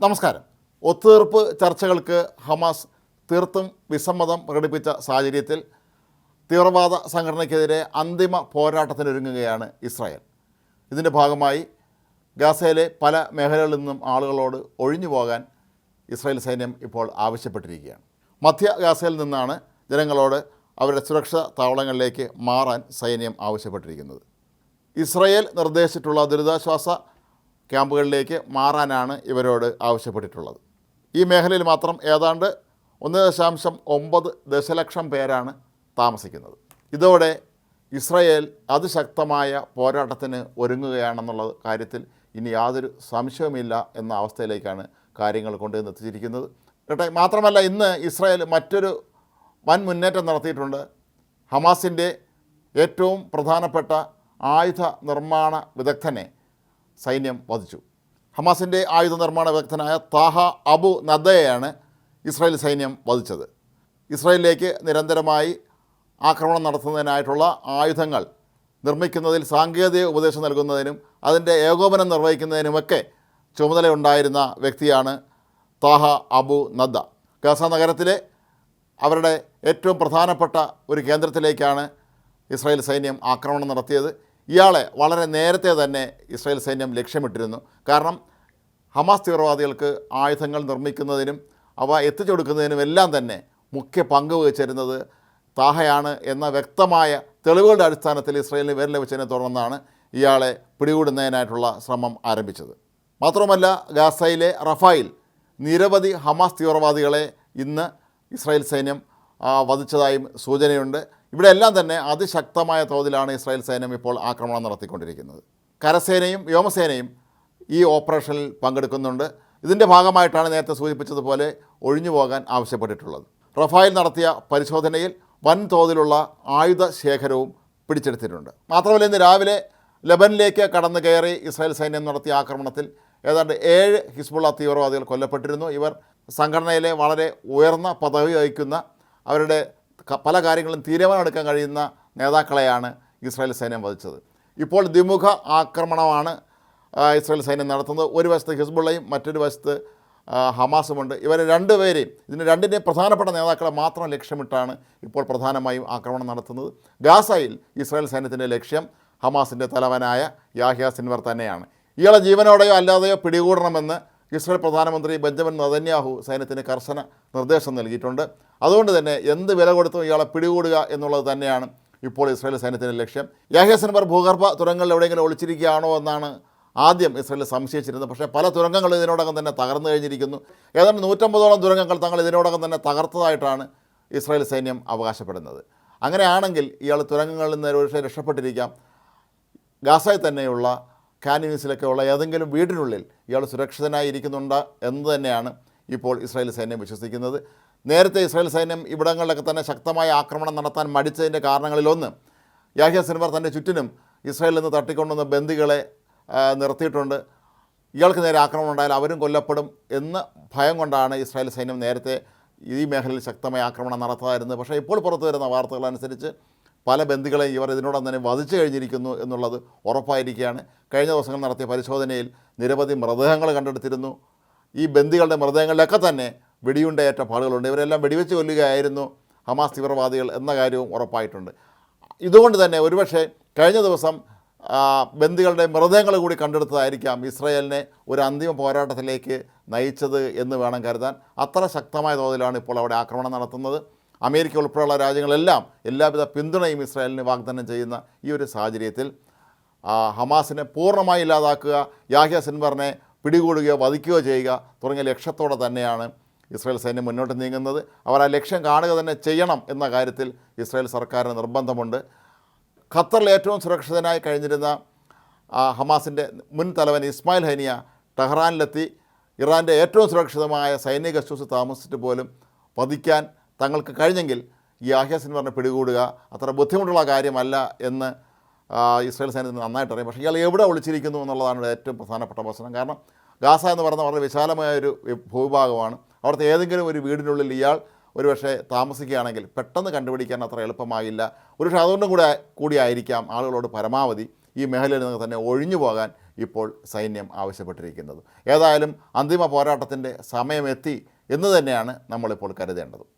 നമസ്കാരം. ഒത്തുതീർപ്പ് ചർച്ചകൾക്ക് ഹമാസ് തീർത്തും വിസമ്മതം പ്രകടിപ്പിച്ച സാഹചര്യത്തിൽ തീവ്രവാദ സംഘടനയ്ക്കെതിരെ അന്തിമ പോരാട്ടത്തിനൊരുങ്ങുകയാണ് ഇസ്രായേൽ. ഇതിന്റെ ഭാഗമായി ഗാസയിലെ പല മേഖലകളിൽ നിന്നും ആളുകളോട് ഒഴിഞ്ഞു പോകാൻ ഇസ്രായേൽ സൈന്യം ഇപ്പോൾ ആവശ്യപ്പെട്ടിരിക്കുകയാണ്. മധ്യ ഗാസയിൽ നിന്നാണ് ജനങ്ങളോട് അവരുടെ സുരക്ഷാ താവളങ്ങളിലേക്ക് മാറാൻ സൈന്യം ആവശ്യപ്പെട്ടിരിക്കുന്നത്. ഇസ്രായേൽ നിർദ്ദേശിച്ചിട്ടുള്ള ദുരിതാശ്വാസ ക്യാമ്പുകളിലേക്ക് മാറാനാണ് ഇവരോട് ആവശ്യപ്പെട്ടിട്ടുള്ളത്. ഈ മേഖലയിൽ മാത്രം ഏതാണ്ട് ഒന്ന് ദശാംശം ഒമ്പത് ദശലക്ഷം പേരാണ് താമസിക്കുന്നത്. ഇതോടെ ഇസ്രയേൽ അതിശക്തമായ പോരാട്ടത്തിന് ഒരുങ്ങുകയാണെന്നുള്ള കാര്യത്തിൽ ഇനി യാതൊരു സംശയവുമില്ല എന്ന അവസ്ഥയിലേക്കാണ് കാര്യങ്ങൾ കൊണ്ടുവന്ന് എത്തിച്ചിരിക്കുന്നത്. കേട്ടെ മാത്രമല്ല ഇന്ന് ഇസ്രായേൽ മറ്റൊരു വൻ മുന്നേറ്റം നടത്തിയിട്ടുണ്ട്. ഹമാസിന്റെ ഏറ്റവും പ്രധാനപ്പെട്ട ആയുധ നിർമ്മാണ വിദഗ്ധനെ സൈന്യം വധിച്ചു. ഹമാസിന്റെ ആയുധ നിർമ്മാണ വിദഗ്ധനായ താഹ അബു നദ്ദയെയാണ് ഇസ്രായേൽ സൈന്യം വധിച്ചത്. ഇസ്രായേലിലേക്ക് നിരന്തരമായി ആക്രമണം നടത്തുന്നതിനായിട്ടുള്ള ആയുധങ്ങൾ നിർമ്മിക്കുന്നതിൽ സാങ്കേതിക ഉപദേശം നൽകുന്നതിനും അതിന്റെ ഏകോപനം നിർവഹിക്കുന്നതിനുമൊക്കെ ചുമതലയുണ്ടായിരുന്ന വ്യക്തിയാണ് താഹ അബു നദ്ദ. ഗസ നഗരത്തിലെ അവരുടെ ഏറ്റവും പ്രധാനപ്പെട്ട ഒരു കേന്ദ്രത്തിലേക്കാണ് ഇസ്രായേൽ സൈന്യം ആക്രമണം നടത്തിയത്. ഇയാളെ വളരെ നേരത്തെ തന്നെ ഇസ്രായേൽ സൈന്യം ലക്ഷ്യമിട്ടിരുന്നു. കാരണം ഹമാസ് തീവ്രവാദികൾക്ക് ആയുധങ്ങൾ നിർമ്മിക്കുന്നതിനും അവ എത്തിച്ചു കൊടുക്കുന്നതിനും എല്ലാം തന്നെ മുഖ്യ പങ്ക് വഹിച്ചിരുന്നത് താഹയാണ് എന്ന വ്യക്തമായ തെളിവുകളുടെ അടിസ്ഥാനത്തിൽ ഇസ്രയേലിന് വിവരം ലഭിച്ചതിനെ തുടർന്നാണ് ഇയാളെ പിടികൂടുന്നതിനായിട്ടുള്ള ശ്രമം ആരംഭിച്ചത്. മാത്രമല്ല ഗാസയിലെ റഫായിൽ നിരവധി ഹമാസ് തീവ്രവാദികളെ ഇന്ന് ഇസ്രായേൽ സൈന്യം വധിച്ചതായും സൂചനയുണ്ട്. ഇവിടെ എല്ലാം തന്നെ അതിശക്തമായ തോതിലാണ് ഇസ്രായേൽ സൈന്യം ഇപ്പോൾ ആക്രമണം നടത്തിക്കൊണ്ടിരിക്കുന്നത്. കരസേനയും വ്യോമസേനയും ഈ ഓപ്പറേഷനിൽ പങ്കെടുക്കുന്നുണ്ട്. ഇതിന്റെ ഭാഗമായിട്ടാണ് നേരത്തെ സൂചിപ്പിച്ചതുപോലെ ഒഴിഞ്ഞു പോകാൻ ആവശ്യപ്പെട്ടിട്ടുള്ളത്. റഫായിൽ നടത്തിയ പരിശോധനയിൽ വൻതോതിലുള്ള ആയുധ ശേഖരവും പിടിച്ചെടുത്തിട്ടുണ്ട്. മാത്രമല്ല ഇന്ന് രാവിലെ ലബനിലേക്ക് കടന്നു കയറി ഇസ്രായേൽ സൈന്യം നടത്തിയ ആക്രമണത്തിൽ ഏതാണ്ട് ഏഴ് ഹിസ്ബുള്ള തീവ്രവാദികൾ കൊല്ലപ്പെട്ടിരുന്നു. ഇവർ സംഘടനയിലെ വളരെ ഉയർന്ന പദവി വഹിക്കുന്ന അവരുടെ പല കാര്യങ്ങളും തീരുമാനമെടുക്കാൻ കഴിയുന്ന നേതാക്കളെയാണ് ഇസ്രായേൽ സൈന്യം വധിച്ചത്. ഇപ്പോൾ ദ്വിമുഖ ആക്രമണമാണ് ഇസ്രായേൽ സൈന്യം നടത്തുന്നത്. ഒരു വശത്ത് ഹിസ്ബുള്ളയും മറ്റൊരു വശത്ത് ഹമാസുമുണ്ട്. ഇവരെ രണ്ടുപേരെയും ഇതിന് രണ്ടിന്റെയും പ്രധാനപ്പെട്ട നേതാക്കളെ മാത്രം ലക്ഷ്യമിട്ടാണ് ഇപ്പോൾ പ്രധാനമായും ആക്രമണം നടത്തുന്നത്. ഗാസയിൽ ഇസ്രായേൽ സൈന്യത്തിന്റെ ലക്ഷ്യം ഹമാസിന്റെ തലവനായ യാഹ്യ സിൻവർ തന്നെയാണ്. ഇയാളെ ജീവനോടെയോ അല്ലാതെയോ പിടികൂടണമെന്ന് ഇസ്രായേൽ പ്രധാനമന്ത്രി ബെഞ്ചമിൻ നദന്യാഹു സൈന്യത്തിന് കർശന നിർദ്ദേശം നൽകിയിട്ടുണ്ട്. അതുകൊണ്ട് തന്നെ എന്ത് വില കൊടുത്തും ഇയാളെ പിടികൂടുക എന്നുള്ളത് തന്നെയാണ് ഇപ്പോൾ ഇസ്രായേൽ സൈന്യത്തിന്റെ ലക്ഷ്യം. യാഹ്യ സിൻവർ ഭൂഗർഭ തുരങ്കങ്ങളിൽ എവിടെയെങ്കിലും ഒളിച്ചിരിക്കുകയാണോ എന്നാണ് ആദ്യം ഇസ്രയേൽ സംശയിച്ചിരുന്നത്. പക്ഷേ പല തുരങ്കങ്ങളും ഇതിനോടകം തന്നെ തകർന്നു കഴിഞ്ഞിരിക്കുന്നു. ഏതാണ്ട് നൂറ്റമ്പതോളം തുരങ്കങ്ങൾ തങ്ങൾ ഇതിനോടകം തന്നെ തകർത്തതായിട്ടാണ് ഇസ്രായേൽ സൈന്യം അവകാശപ്പെടുന്നത്. അങ്ങനെയാണെങ്കിൽ ഇയാൾ തുരങ്കങ്ങളിൽ നിന്ന് ഒരുപക്ഷെ രക്ഷപ്പെട്ടിരിക്കാം. ഗാസയിൽ തന്നെയുള്ള കാനിനീസിലൊക്കെ ഉള്ള ഏതെങ്കിലും വീടിനുള്ളിൽ ഇയാൾ സുരക്ഷിതനായി ഇരിക്കുന്നുണ്ട് എന്ന് തന്നെയാണ് ഇപ്പോൾ ഇസ്രായേൽ സൈന്യം വിശ്വസിക്കുന്നത്. നേരത്തെ ഇസ്രായേൽ സൈന്യം ഇവിടങ്ങളിലൊക്കെ തന്നെ ശക്തമായ ആക്രമണം നടത്താൻ മടിച്ചതിന്റെ കാരണങ്ങളിലൊന്ന് യാഹ്യ സിൻവർ തന്റെ ചുറ്റിനും ഇസ്രായേലിൽ നിന്ന് തട്ടിക്കൊണ്ടുവന്ന ബന്ദികളെ നിർത്തിയിട്ടുണ്ട്. ഇയാൾക്ക് നേരെ ആക്രമണം ഉണ്ടായാൽ അവരും കൊല്ലപ്പെടും എന്ന ഭയം കൊണ്ടാണ് ഇസ്രായേൽ സൈന്യം നേരത്തെ ഈ മേഖലയിൽ ശക്തമായ ആക്രമണം നടത്താതിരുന്നത്. പക്ഷേ ഇപ്പോൾ പുറത്തു വരുന്ന വാർത്തകളനുസരിച്ച് പല ബന്ധുക്കളെയും ഇവർ ഇതിനോടൊന്നും തന്നെ വധിച്ചു കഴിഞ്ഞിരിക്കുന്നു എന്നുള്ളത് ഉറപ്പായിരിക്കുകയാണ്. കഴിഞ്ഞ ദിവസങ്ങൾ നടത്തിയ പരിശോധനയിൽ നിരവധി മൃതദേഹങ്ങൾ കണ്ടെടുത്തിരുന്നു. ഈ ബന്ദികളുടെ മൃതദേഹങ്ങളിലൊക്കെ തന്നെ വെടിയുണ്ടയേറ്റ പാടുകളുണ്ട് ഇവരെല്ലാം വെടിവെച്ച് കൊല്ലുകയായിരുന്നു ഹമാസ് തീവ്രവാദികൾ എന്ന കാര്യവും ഉറപ്പായിട്ടുണ്ട്. ഇതുകൊണ്ട് തന്നെ ഒരുപക്ഷെ കഴിഞ്ഞ ദിവസം ബന്ധുക്കളുടെ മൃതദേഹങ്ങൾ കൂടി കണ്ടെടുത്തതായിരിക്കാം ഇസ്രയേലിനെ ഒരു അന്തിമ പോരാട്ടത്തിലേക്ക് നയിച്ചത് എന്ന് വേണം കരുതാൻ. അത്ര ശക്തമായ തോതിലാണ് ഇപ്പോൾ അവിടെ ആക്രമണം നടത്തുന്നത്. അമേരിക്ക ഉൾപ്പെടെയുള്ള രാജ്യങ്ങളെല്ലാം എല്ലാവിധ പിന്തുണയും ഇസ്രായേലിന് വാഗ്ദാനം ചെയ്യുന്ന ഈ ഒരു സാഹചര്യത്തിൽ ഹമാസിനെ പൂർണമായി ഇല്ലാതാക്കുക യാഹ്യ സിൻവറിനെ പിടികൂടുകയോ വധിക്കുകയോ ചെയ്യുക തുടങ്ങിയ ലക്ഷ്യത്തോടെ തന്നെയാണ് ഇസ്രായേൽ സൈന്യം മുന്നോട്ട് നീങ്ങുന്നത്. അവർ ആ ലക്ഷ്യം കാണുക തന്നെ ചെയ്യണം എന്ന കാര്യത്തിൽ ഇസ്രായേൽ സർക്കാരിന് നിർബന്ധമുണ്ട്. ഖത്തറിൽ ഏറ്റവും സുരക്ഷിതനായി കഴിഞ്ഞിരുന്ന ഹമാസിന്റെ മുൻ തലവൻ ഇസ്മായിൽ ഹനിയ ടെഹ്റാനിലെത്തി. ഇറാന്റെ ഏറ്റവും സുരക്ഷിതമായ സൈനിക ശുസ് താമസിച്ചിട്ട് പോലും വധിക്കാൻ തങ്ങൾക്ക് കഴിഞ്ഞെങ്കിൽ ഈ യാഹ്യ സിൻവറിനെ പിടികൂടുക. അത്ര ബുദ്ധിമുട്ടുള്ള കാര്യമല്ല എന്ന് ഇസ്രായേൽ സൈന്യത്തിന് നന്നായിട്ട് അറിയാം. പക്ഷേ ഇയാൾ എവിടെ ഒളിച്ചിരിക്കുന്നു എന്നുള്ളതാണ് ഏറ്റവും പ്രധാനപ്പെട്ട പ്രശ്നം. കാരണം ഗാസ എന്ന് പറയുന്ന വളരെ വിശാലമായ ഒരു ഭൂവിഭാഗമാണ്. അവിടുത്തെ ഏതെങ്കിലും ഒരു വീടിനുള്ളിൽ ഇയാൾ ഒരുപക്ഷെ താമസിക്കുകയാണെങ്കിൽ പെട്ടെന്ന് കണ്ടുപിടിക്കാൻ അത്ര എളുപ്പമാകില്ല ഒരുപക്ഷെ അതുകൊണ്ടും കൂടെ കൂടി ആയിരിക്കാം ആളുകളോട് പരമാവധി ഈ മേഖലയിൽ നിന്ന് തന്നെ ഒഴിഞ്ഞു പോകാൻ ഇപ്പോൾ സൈന്യം ആവശ്യപ്പെട്ടിരിക്കുന്നത്. ഏതായാലും അന്തിമ പോരാട്ടത്തിന്റെ സമയമെത്തി എന്ന് തന്നെയാണ് നമ്മളിപ്പോൾ കരുതേണ്ടത്.